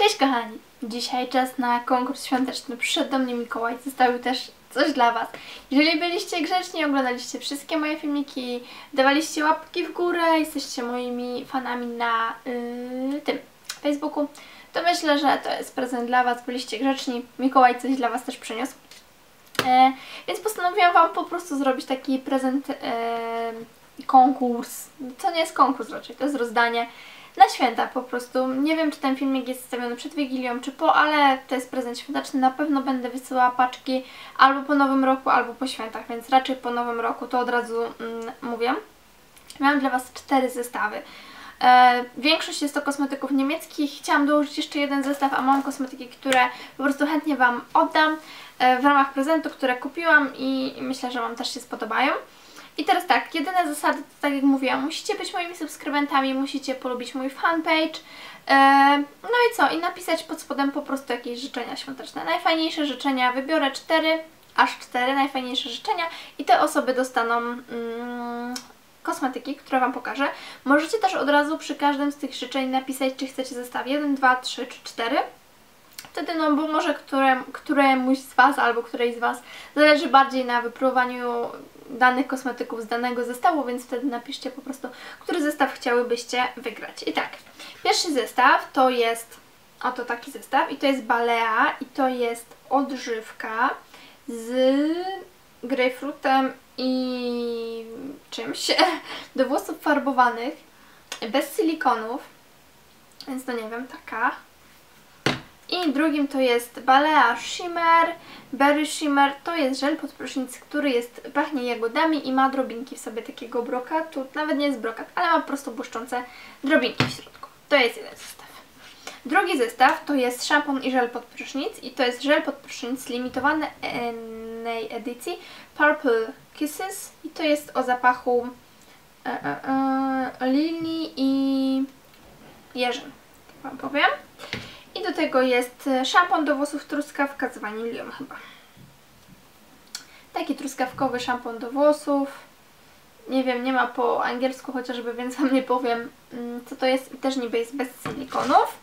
Cześć kochani! Dzisiaj czas na konkurs świąteczny. Przyszedł do mnie Mikołaj, zostawił też coś dla Was. Jeżeli byliście grzeczni, oglądaliście wszystkie moje filmiki, dawaliście łapki w górę, jesteście moimi fanami na yy, tym Facebooku, to myślę, że to jest prezent dla Was. Byliście grzeczni, Mikołaj coś dla Was też przyniósł. E, więc postanowiłam Wam po prostu zrobić taki prezent, e, konkurs. To nie jest konkurs raczej, to jest rozdanie na święta po prostu. Nie wiem, czy ten filmik jest stawiony przed Wigilią, czy po, ale to jest prezent świąteczny. Na pewno będę wysyłała paczki albo po Nowym Roku, albo po świętach, więc raczej po Nowym Roku, to od razu mm, mówię. Miałam dla Was cztery zestawy. E, większość jest to kosmetyków niemieckich. Chciałam dołożyć jeszcze jeden zestaw, a mam kosmetyki, które po prostu chętnie Wam oddam e, w ramach prezentu, które kupiłam i myślę, że Wam też się spodobają. I teraz tak, jedyne zasady, to tak jak mówiłam, musicie być moimi subskrybentami, musicie polubić mój fanpage, e, no i co? I napisać pod spodem po prostu jakieś życzenia świąteczne. Najfajniejsze życzenia wybiorę cztery, aż cztery najfajniejsze życzenia i te osoby dostaną mm, kosmetyki, które Wam pokażę. Możecie też od razu przy każdym z tych życzeń napisać, czy chcecie zestaw 1, 2, 3 czy 4. Wtedy, no bo może które, któremuś z Was albo którejś z Was zależy bardziej na wypróbowaniu danych kosmetyków z danego zestawu, więc wtedy napiszcie po prostu, który zestaw chciałybyście wygrać. I tak, pierwszy zestaw to jest, oto taki zestaw i to jest Balea i to jest odżywka z grejpfrutem i czymś do włosów farbowanych, bez silikonów, więc to nie wiem, taka. I drugim to jest Balea Shimmer, Berry Shimmer. To jest żel pod prysznic, który jest, pachnie jagodami i ma drobinki w sobie takiego brokatu. Nawet nie jest brokat, ale ma po prostu błyszczące drobinki w środku. To jest jeden zestaw. Drugi zestaw to jest szampon i żel pod prysznic i to jest żel pod prysznic limitowanej edycji Purple Kisses i to jest o zapachu e, e, e, i jeżyn, Wam powiem. Tego jest e, szampon do włosów truskawka z wanilią chyba. Taki truskawkowy szampon do włosów. Nie wiem, nie ma po angielsku chociażby, więc Wam nie powiem mm, co to jest. I też niby jest bez silikonów.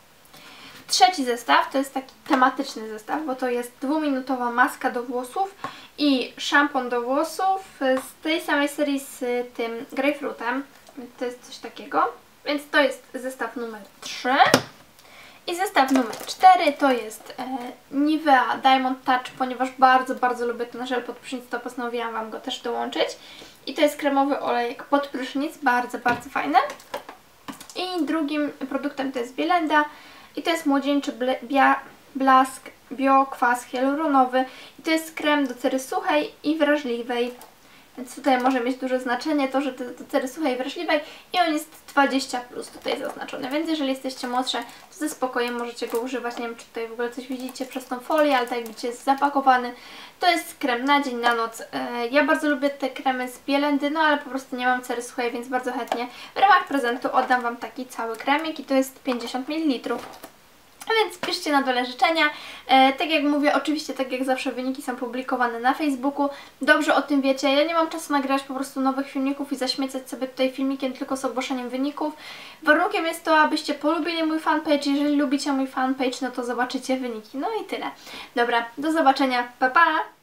Trzeci zestaw to jest taki tematyczny zestaw, bo to jest dwuminutowa maska do włosów i szampon do włosów z tej samej serii z tym grapefruitem. To jest coś takiego. Więc to jest zestaw numer 3. I zestaw numer 4 to jest e, Nivea Diamond Touch, ponieważ bardzo, bardzo lubię ten żel pod prysznic, to postanowiłam Wam go też dołączyć. I to jest kremowy olejek pod prysznic, bardzo, bardzo fajny. I drugim produktem to jest Bielenda i to jest młodzieńczy blask biokwas hialuronowy i to jest krem do cery suchej i wrażliwej. Więc tutaj może mieć duże znaczenie to, że to cery suchej i wrażliwej i on jest 20 plus tutaj zaznaczony, więc jeżeli jesteście młodsze, to ze spokojem możecie go używać. Nie wiem, czy tutaj w ogóle coś widzicie przez tą folię, ale tak jakby jest zapakowany. To jest krem na dzień, na noc. E, ja bardzo lubię te kremy z Bielendy, no ale po prostu nie mam cery suchej, więc bardzo chętnie w ramach prezentu oddam Wam taki cały kremik i to jest 50 ml. Więc piszcie na dole życzenia. E, tak jak mówię, oczywiście tak jak zawsze wyniki są publikowane na Facebooku. Dobrze o tym wiecie. Ja nie mam czasu nagrywać po prostu nowych filmików i zaśmiecać sobie tutaj filmikiem tylko z ogłoszeniem wyników. Warunkiem jest to, abyście polubili mój fanpage. Jeżeli lubicie mój fanpage, no to zobaczycie wyniki. No i tyle. Dobra, do zobaczenia. Pa, pa!